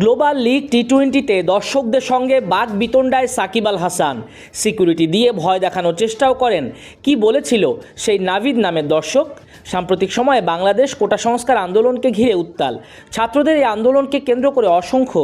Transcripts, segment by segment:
Global league T টোয়েন্টিতে দর্শকদের সঙ্গে বাঘ বিতণ্ডায় সাকিব আল হাসান। সিকিউরিটি দিয়ে ভয় দেখানোর চেষ্টাও করেন। কি বলেছিল সেই নাভিদ নামের দর্শক? সাম্প্রতিক সময়ে বাংলাদেশ কোটা সংস্কার আন্দোলনকে ঘিরে উত্তাল। ছাত্রদের এই আন্দোলনকে কেন্দ্র করে অসংখ্য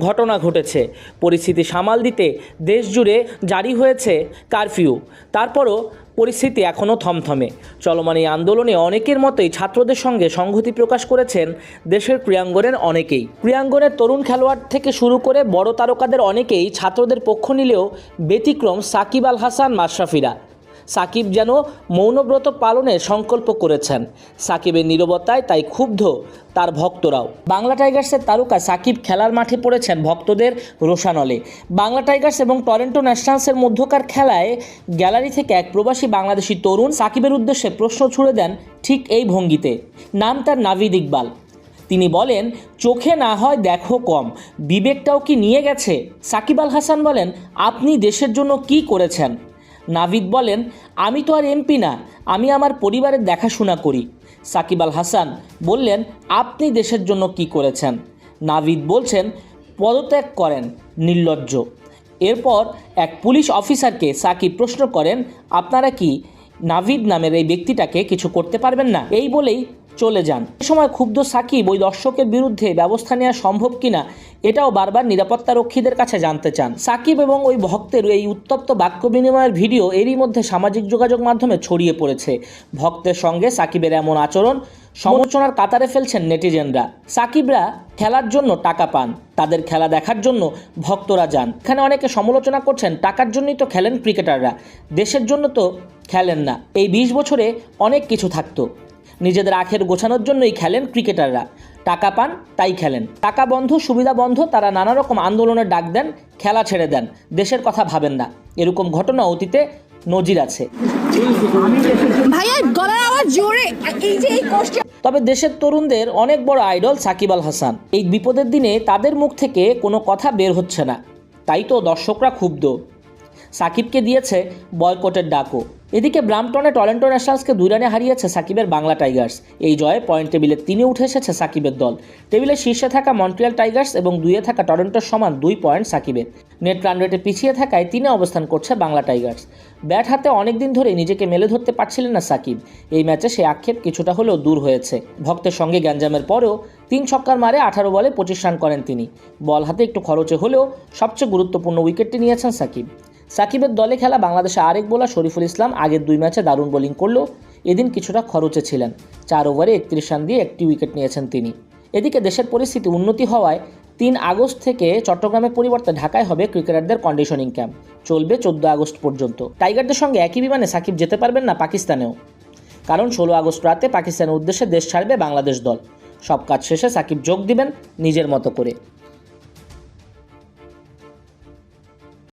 ঘটনা ঘটেছে। পরিস্থিতি সামাল দিতে দেশ জুড়ে জারি হয়েছে কারফিউ। তারপরও পরিস্থিতি এখনও থমথমে। চলমান এই আন্দোলনে অনেকের মতোই ছাত্রদের সঙ্গে সংহতি প্রকাশ করেছেন দেশের ক্রীড়াঙ্গনের অনেকেই। ক্রীড়াঙ্গনের তরুণ খেলোয়াড় থেকে শুরু করে বড় তারকাদের অনেকেই ছাত্রদের পক্ষ নিলেও ব্যতিক্রম সাকিব আল হাসান, মাশরাফিরা। সাকিব যেন মৌনব্রত পালনের সংকল্প করেছেন। সাকিবের নীরবতায় তাই ক্ষুব্ধ তার ভক্তরাও। বাংলা টাইগার্সের তারকা সাকিব খেলার মাঠে পড়েছেন ভক্তদের রোশানলে বাংলা টাইগার্স এবং টরেন্টো ন্যাশনালসের মধ্যকার খেলায় গ্যালারি থেকে এক প্রবাসী বাংলাদেশি তরুণ সাকিবের উদ্দেশ্যে প্রশ্ন ছুড়ে দেন ঠিক এই ভঙ্গিতে। নাম তার নাভিদ ইকবাল। তিনি বলেন, চোখে না হয় দেখো কম। বিবেকটাও কি নিয়ে গেছে? সাকিব আল হাসান বলেন, আপনি দেশের জন্য কি করেছেন? নাভিদ বলেন, আমি তো আর এমপি না, আমি আমার পরিবারের দেখাশোনা করি। সাকিব আল হাসান বললেন, আপনি দেশের জন্য কি করেছেন? নাভিদ বলছেন, পদত্যাগ করেন, নির্লজ্জ। এরপর এক পুলিশ অফিসারকে সাকিব প্রশ্ন করেন, আপনারা কি নাভিদ নামের এই ব্যক্তিটাকে কিছু করতে পারবেন না? এই বলেই চলে যান। এ সময় ক্ষুব্ধ সাকিব ওই দর্শকের বিরুদ্ধে ব্যবস্থা নেওয়া সম্ভব কিনা, এটাও বারবার নিরাপত্তা রক্ষীদের কাছে জানতে চান। সাকিব এবং ওই ভক্তের এই উত্তপ্ত বাক্য বিনিময়ের ভিডিও এরই মধ্যে সামাজিক যোগাযোগ মাধ্যমে ছড়িয়ে পড়েছে। ভক্তের সঙ্গে সাকিবের এমন আচরণ সমালোচনার কাতারে ফেলছেন নেটিজেনরা। সাকিবরা খেলার জন্য টাকা পান, তাদের খেলা দেখার জন্য ভক্তরা যান। এখানে অনেকে সমালোচনা করছেন, টাকার জন্যই তো খেলেন ক্রিকেটাররা, দেশের জন্য তো খেলেন না। এই বিশ বছরে অনেক কিছু থাকতো। নিজেদের আখের গোছানোর জন্যই খেলেন ক্রিকেটাররা। টাকা পান তাই খেলেন। টাকা বন্ধ সুবিধা বন্ধ তারা নানা রকম আন্দোলনের ডাক দেন খেলা ছেড়ে দেন। দেশের কথা ভাবেন না। এরকম ঘটনা অতীতে নজির আছে। ভাইয়া গলার আওয়াজ জোরে। এই যে এই কষ্ট তবে দেশের তরুণদের অনেক বড় আইডল সাকিব আল হাসান। এই বিপদের দিনে তাদের মুখ থেকে কোনো কথা বের হচ্ছে না। তাই তো দর্শকরা ক্ষুব্ধ। সাকিবকে দিয়েছে বয়কটের ডাকও। এদিকে ব্রামটনে টরেন্টো ন্যাশনালসকে দুই রানে হারিয়েছে সাকিবের বাংলা টাইগার্স। এই জয়ে পয়েন্ট টেবিলে তিনে উঠে এসেছে সাকিবের দল। টেবিলে শীর্ষে থাকা মন্ট্রিয়াল টাইগার্স এবং দুইয়ে থাকা টরেন্টোর সমান দুই পয়েন্ট সাকিবের। নেট রান রেটে পিছিয়ে থাকায় তিনে অবস্থান করছে বাংলা টাইগার্স। ব্যাট হাতে অনেক দিন ধরে নিজেকে মেলে ধরতে পারছিলেন না সাকিব। এই ম্যাচে সে আক্ষেপ কিছুটা হলেও দূর হয়েছে। ভক্তের সঙ্গে গ্যাঞ্জামের পরেও তিন ছক্কার মারে আঠারো বলে পঁচিশ রান করেন তিনি। বল হাতে একটু খরচে হলেও সবচেয়ে গুরুত্বপূর্ণ উইকেটটি নিয়েছেন সাকিব। সাকিবের দলে খেলা বাংলাদেশে আরেক বোলার শরীফুল ইসলাম আগের দুই ম্যাচে দারুণ বোলিং করলেও এদিন কিছুটা খরচে ছিলেন। চার ওভারে একত্রিশ রান দিয়ে একটি উইকেট নিয়েছেন তিনি। এদিকে দেশের পরিস্থিতি উন্নতি হওয়ায় তিন আগস্ট থেকে চট্টগ্রামের পরিবর্তে ঢাকায় হবে ক্রিকেটারদের কন্ডিশনিং ক্যাম্প চলবে চোদ্দ আগস্ট পর্যন্ত। টাইগারদের সঙ্গে একই বিমানে সাকিব যেতে পারবেন না পাকিস্তানেও। কারণ ষোলো আগস্ট রাতে পাকিস্তানের উদ্দেশ্যে দেশ ছাড়বে বাংলাদেশ দল। সব কাজ শেষে সাকিব যোগ দিবেন নিজের মতো করে।